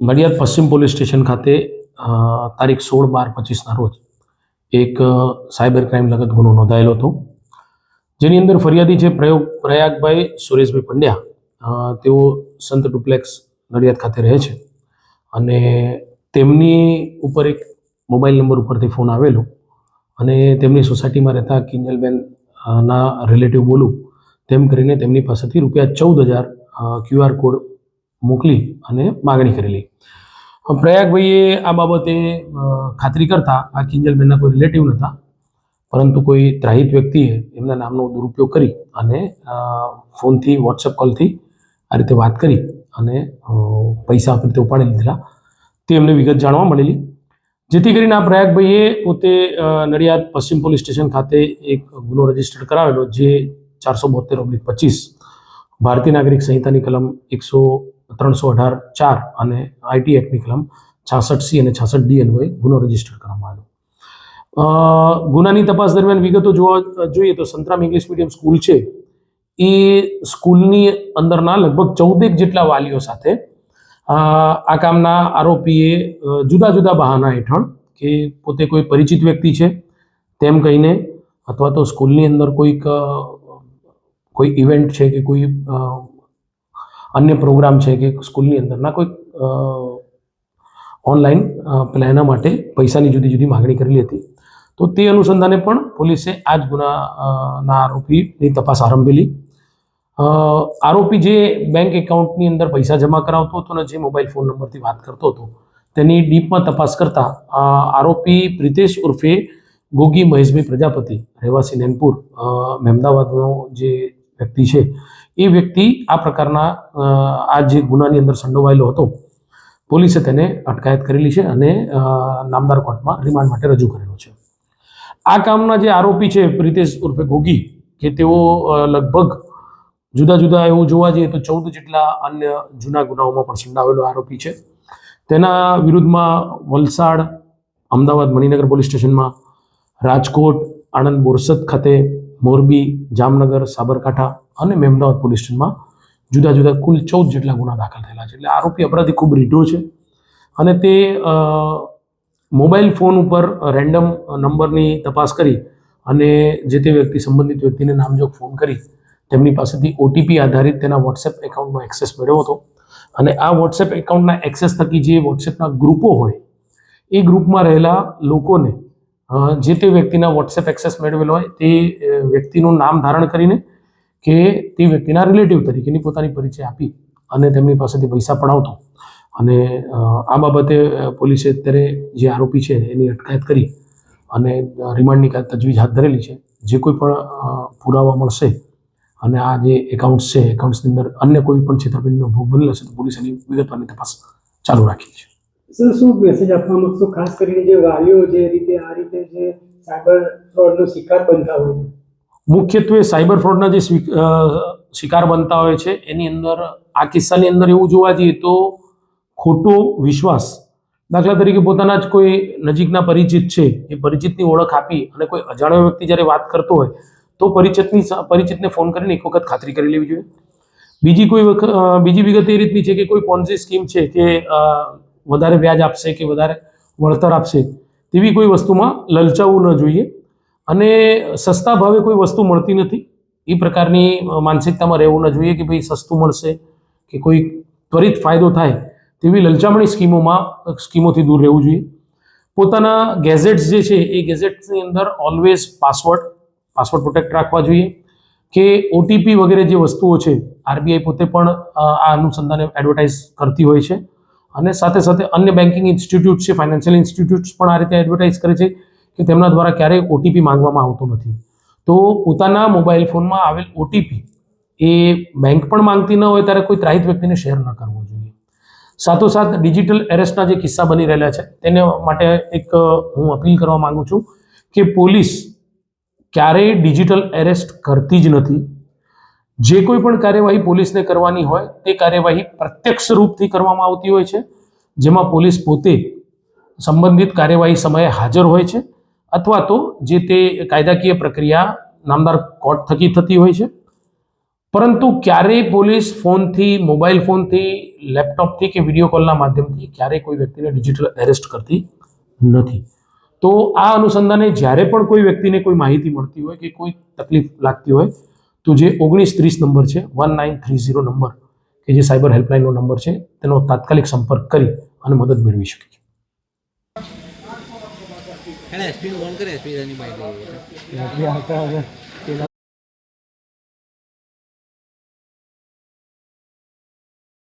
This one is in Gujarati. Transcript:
નડિયાદ પશ્ચિમ પોલીસ સ્ટેશન ખાતે તારીખ સોળ બાર પચીસના રોજ એક સાયબર ક્રાઇમ લગત ગુનો નોંધાયેલો હતો. જેની અંદર ફરિયાદી છે પ્રયોગ, પ્રયાગભાઈ સુરેશભાઈ પંડ્યા. તેઓ સંત ડુપ્લેક્સ નડિયાદ ખાતે રહે છે. અને તેમની ઉપર એક મોબાઈલ નંબર ઉપરથી ફોન આવેલો. અને તેમની સોસાયટીમાં રહેતા કિંજલબેન ના રિલેટિવ બોલું, તેમ કરીને તેમની પાસેથી રૂપિયા ચૌદ હજાર ક્યુઆર કોડ મોકલી અને માગણી કરેલી. પ્રયાગભાઈએ આ બાબતે ખાતરી કરતા આ કિંજલબેનના કોઈ રિલેટિવ નહોતા પરંતુ કોઈ ત્રાહિત વ્યક્તિએ એમના નામનો દુરુપયોગ કરી અને ફોનથી વોટ્સઅપ કોલથી આ રીતે વાત કરી અને પૈસા આપી રીતે ઉપાડી લીધેલા. તે એમને વિગત જાણવા મળેલી. જેથી કરીને આ પ્રયાગભાઈએ પોતે નડિયાદ પશ્ચિમ પોલીસ સ્ટેશન ખાતે એક ગુનો રજિસ્ટર કરાવેલો, જે ચારસો બોતેર ઓગણીસ પચીસ ભારતીય નાગરિક સંહિતાની કલમ એકસો ત્રણસો અઢાર ચાર અને આઈટી એક્ટની કલમ છાસઠ સી અને છાસઠ ડી અન્વયે ગુનો રજિસ્ટર કરવામાં આવ્યો. ગુનાની તપાસ દરમિયાન વિગતો જોવા, જોઈએ તો સંતરામ ઇંગ્લિશ મીડિયમ સ્કૂલ છે. એ સ્કૂલની અંદરના લગભગ ચૌદેક જેટલા વાલીઓ સાથે આ કામના આરોપીએ જુદા જુદા બહાના હેઠળ કે પોતે કોઈ પરિચિત વ્યક્તિ છે, તેમ કહીને અથવા તો સ્કૂલની અંદર કોઈક કોઈ ઇવેન્ટ છે કે કોઈ અન્ય પ્રોગ્રામ છે કે સ્કૂલની અંદરના કોઈ ઓનલાઈન પેલા એના માટે પૈસાની જુદી જુદી માગણી કરેલી હતી. તો તે અનુસંધાને પણ પોલીસે આ જ ગુનાના આરોપીની તપાસ આરંભેલી. આરોપી જે બેંક એકાઉન્ટની અંદર પૈસા જમા કરાવતો હતો અને જે મોબાઈલ ફોન નંબરથી વાત કરતો હતો, તેની ડીપમાં તપાસ કરતા આરોપી પ્રિતેશ ઉર્ફે ગોગી મહેશભાઈ પ્રજાપતિ, રહેવાસી નેનપુર મહેમદાવાદનો જે વ્યક્તિ છે. એ વ્યક્તિ આ પ્રકારના આ જે ગુનાની અંદર સંડોવાયેલો હતો, પોલીસે તેને અટકાયત કરેલી છે અને નામદાર કોર્ટમાં રિમાન્ડ માટે રજૂ કરેલો છે. આ કામના જે આરોપી છે પ્રિતેશ ઉર્ફે ગોગી, કે તેઓ લગભગ જુદા જુદા એવું જોવા જઈએ તો ચૌદ જેટલા અન્ય જૂના ગુનાઓમાં પણ સંડાવેલો આરોપી છે. તેના વિરુદ્ધમાં વલસાડ, અમદાવાદ મણિનગર પોલીસ સ્ટેશનમાં, રાજકોટ, આણંદ બોરસદ ખાતે મોરબી, જામનગર, સાબરકાંઠા અને મહેમદાવાદ પોલીસ સ્ટેશનમાં જુદા જુદા કુલ ચૌદ જેટલા ગુના દાખલ થયેલા છે. એટલે આરોપી અપરાધી ખૂબ રીઢો છે અને તે મોબાઈલ ફોન ઉપર રેન્ડમ નંબરની તપાસ કરી અને જે તે વ્યક્તિ, સંબંધિત વ્યક્તિને નામજોગ ફોન કરી તેમની પાસેથી ઓટીપી આધારિત તેના વોટ્સએપ એકાઉન્ટનો એક્સેસ મેળવ્યો હતો. અને આ વોટ્સએપ એકાઉન્ટના એક્સેસ થકી જે વોટ્સએપના ગ્રુપો હોય, એ ગ્રુપમાં રહેલા લોકોને જે તે વ્યક્તિના વોટ્સએપ એક્સેસ મેળવેલો હોય, તે વ્યક્તિનું નામ ધારણ કરીને કે તે વ્યક્તિના રિલેટિવ તરીકેની પોતાની પરિચય આપી અને તેમની પાસેથી પૈસા પડાવતો. અને આ બાબતે પોલીસે અત્યારે જે આરોપી છે એની અટકાયત કરી અને રિમાન્ડની તજવીજ હાથ ધરેલી છે. જે કોઈ પણ પુરાવા મળશે અને આ જે એકાઉન્ટ્સ છે એકાઉન્ટ્સની અંદર અન્ય કોઈ પણ છેતરપિંડીનો ભોગ બનેલો હશે તો પોલીસ એની વિગતવારની તપાસ ચાલુ રાખી છે. સર, શું મેસેજ આપવા માંગશો? ખાસ કરીને જે વાલીઓ જે રીતે આ રીતે જે સાયબર ફ્રોડનો શિકાર બનતા હોય છે. મુખ્યત્વે સાયબર ફ્રોડના જે શિકાર બનતા હોય છે, એની અંદર, આ કિસ્સાની અંદર એવું જોવા જઈએ તો ખોટો વિશ્વાસ, દાખલા તરીકે પોતાના જ કોઈ નજીકના પરિચિત છે, એ પરિચિતની ઓળખ આપી અને કોઈ અજાણ્યો વ્યક્તિ જ્યારે વાત કરતો હોય, તો પરિચિતની પરિચિતને ફોન કરીને એક વખત ખાતરી કરી લેવી જોઈએ. બીજી કોઈ વખત બીજી વિગત એ રીતની છે કે કોઈ પોન્ઝી સ્કીમ છે કે વધારે વ્યાજ આપશે કે વધારે વળતર આપશે, તેવી કોઈ વસ્તુમાં લલચાવવું ન જોઈએ. અને સસ્તા ભાવે કોઈ વસ્તુ મળતી નથી. એ પ્રકારની માનસિકતામાં રહેવું ન જોઈએ કે ભાઈ સસ્તું મળશે, કે કોઈ ત્વરિત ફાયદો થાય, તેવી લલચામણી સ્કીમોમાં સ્કીમોથી દૂર રહેવું જોઈએ. પોતાના ગેઝેટ્સ જે છે, એ ગેઝેટ્સની અંદર ઓલવેઝ પાસવર્ડ પાસવર્ડ પ્રોટેક્ટ રાખવા જોઈએ. કે ઓટીપી વગેરે જે વસ્તુઓ છે, આરબીઆઈ પોતે પણ આ અનુસંધાને એડવર્ટાઇઝ કરતી હોય છે. અને સાથે સાથે અન્ય બેન્કિંગ ઇન્સ્ટિટ્યૂટ છે ફાઇનાન્શિયલ ઇન્સ્ટિટ્યૂટ્સ પણ આ રીતે એડવર્ટાઇઝ કરે છે કે તેમના દ્વારા ક્યારેય ઓટીપી માંગવામાં આવતો નથી. તો પોતાના મોબાઈલ ફોનમાં આવેલ ઓટીપી એ બેંક પણ માંગતી ન હોય ત્યારે કોઈ ત્રાહિત વ્યક્તિને શેર ન કરવો જોઈએ. સાથોસાથ ડિજિટલ એરેસ્ટના જે કિસ્સા બની રહેલા છે, તેને માટે એક, હું અપીલ કરવા માગું છું કે પોલીસ ક્યારેય ડિજિટલ એરેસ્ટ કરતી જ નથી. જે કોઈ પણ કાર્યવાહી પોલીસને કરવાની હોય, તે કાર્યવાહી પ્રત્યક્ષ રૂપથી કરવામાં આવતી હોય છે, જેમાં પોલીસ પોતે સંબંધિત કાર્યવાહી સમયે હાજર હોય છે, અથવા તો જે તે કાયદાકીય પ્રક્રિયા નામદાર કોર્ટ થકી થતી હોય છે. પરંતુ ક્યારેય પોલીસ ફોનથી, મોબાઈલ ફોનથી, લેપટોપથી કે વીડિયો કોલના માધ્યમથી ક્યારેય કોઈ વ્યક્તિને ડિજિટલ એરેસ્ટ કરતી નથી. તો આ અનુસંધાને જ્યારે પણ કોઈ વ્યક્તિને કોઈ માહિતી મળતી હોય કે કોઈ તકલીફ લાગતી હોય તો જે ઓગણીસ ત્રીસ નંબર છે one nine three zero number કે જે સાયબર હેલ્પલાઇનનો નંબર છે તેનો તાત્કાલિક સંપર્ક કરી અને મદદ મેળવી શકે છે. એસપીનું ફોન કરે એસપી એની માહિતી